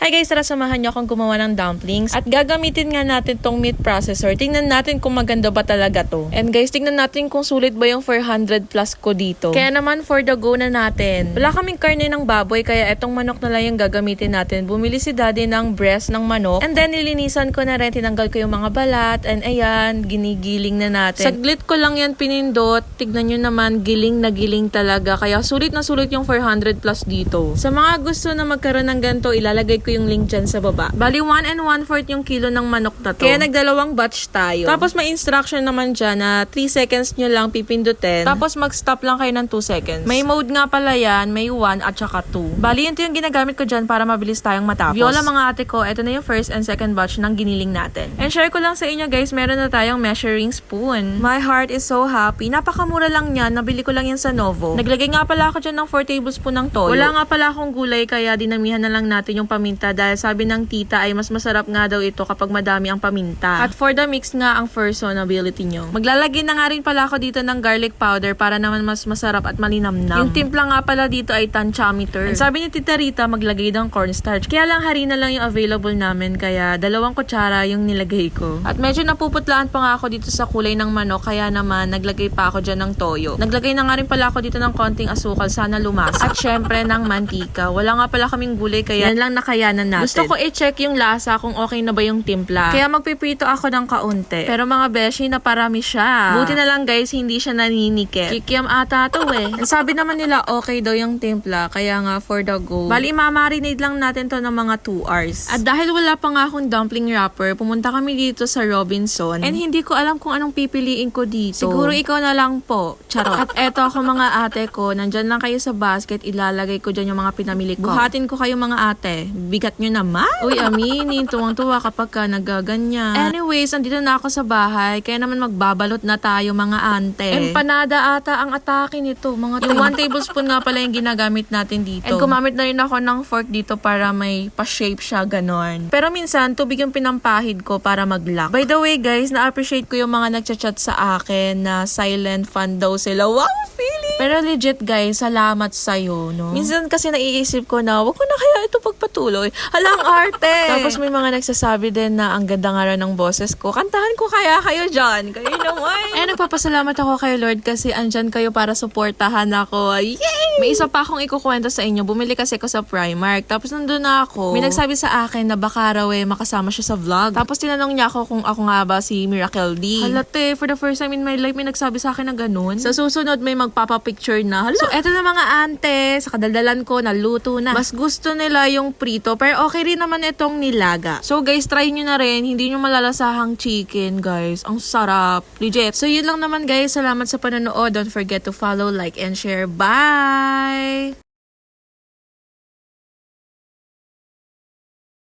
Hi guys, tara samahan niyo akong gumawa ng dumplings at gagamitin nga natin tong meat processor. Tingnan natin kung maganda ba talaga to. And guys, tingnan natin kung sulit ba yung 400 plus ko dito. Kaya naman for the go na natin. Wala kaming karne ng baboy kaya etong manok na lang yung gagamitin natin. Bumili si daddy ng breast ng manok and then nilinisan ko na rin, tinanggal ko yung mga balat and ayan, ginigiling na natin. Saglit ko lang yan pinindot. Tignan nyo naman, giling na giling talaga. Kaya sulit na sulit yung 400 plus dito. Sa mga gusto na magkaroon ng ganito, ilalagay ko yung link dyan sa baba. Bali, 1 and 1 fourth yung kilo ng manok na to. Kaya nagdalawang batch tayo. Tapos may instruction naman dyan na 3 seconds nyo lang pipindutin. Tapos mag-stop lang kayo ng 2 seconds. May mode nga pala yan, may 1 at saka 2. Bali, yun yung ginagamit ko dyan para mabilis tayong matapos. Viola mga ate ko, ito na yung first and second batch ng giniling natin. And share ko lang sa inyo guys, meron na tayong measuring spoon. My heart is so happy. Napakamura lang yan. Nabili ko lang yan sa Novo. Naglagay nga pala ako dyan ng 4 tablespoon ng toyo. Wala nga pala akong gulay kaya dinamihan na lang natin yung paminta dahil sabi ng tita ay mas masarap nga daw ito kapag madami ang paminta. At for the mix nga ang personability nyo. Maglalagay na nga rin pala ako dito ng garlic powder para naman mas masarap at malinamnam. Yung timpla nga pala dito ay tanchameter. And sabi ni tita Rita maglagay ng cornstarch. Kaya lang harina lang yung available namin kaya dalawang kutsara yung nilagay ko. At medyo napuputlaan pa nga ako dito sa kulay ng manok kaya naman naglagay pa ako dyan ng toyo. Naglagay na nga rin pala ako dito ng konting asukal sana lumasa. At syempre ng mantika. Wala nga pala kaming gulay kaya yan lang nakayanan natin. Gusto ko i-check yung lasa kung okay na ba yung timpla. Kaya magpiprito ako ng kaunti. Pero mga beshi na parami siya. Buti na lang guys, hindi siya naninikit. Kikiam ata to eh. And sabi naman nila okay daw yung timpla. Kaya nga for the go. Bali, mamarinate lang natin to ng mga 2 hours. At dahil wala pa nga akong dumpling wrapper, pumunta kami dito sa Robinson. And hindi ko alam kung anong pipiliin ko dito. Siguro ikaw na lang po. Charot. At eto ako mga ate ko, nandyan lang kayo sa basket, ilalagay ko dyan yung mga pinamili ko. Buhatin ko kayo mga ate. Bigat nyo naman. Uy, aminin, tuwang-tuwa kapag ka nagaganyan. Anyways, andito na ako sa bahay, kaya naman magbabalot na tayo mga ante. Empanada ata ang atake nito, mga Yung 1 tablespoon nga pala yung ginagamit natin dito. And gumamit na rin ako ng fork dito para may pa-shape siya, ganon. Pero minsan, tubig yung pinampahid ko para mag-lock. By the way, guys, na-appreciate ko yung mga nagchat-chat sa akin na silent fan daw sila. Wow, feeling! Pero legit, guys, salamat sa'yo, no? Minsan kasi naiisip ko na, wag ko na kaya ito pagpatuloy. Halang arte! Tapos may mga nagsasabi din na ang ganda nga raw ng boses ko. Kantahan ko kaya kayo dyan. Kayo naman. Eh, nagpapasalamat ako kay Lord kasi andyan kayo para suportahan ako. Yay! May isa pa akong ikukwento sa inyo. Bumili kasi ako sa Primark. Tapos nandun na ako. May nagsabi sa akin na baka raw eh, makasama siya sa vlog. Tapos tinanong niya ako kung ako nga ba si Miracle D. Halate, for the first time in my life, may nagsabi sa akin na ganun. Sa susunod, may magpapapicture na. Hala. So, eto na mga ante, sa kadaldalan ko, naluto na. Mas gusto nila yung prito, pero okay rin naman itong nilaga. So, guys, try nyo na rin. Hindi nyo malalasahang chicken, guys. Ang sarap. Legit. So, yun lang naman, guys. Salamat sa panonood. Don't forget to follow, like, and share. Bye!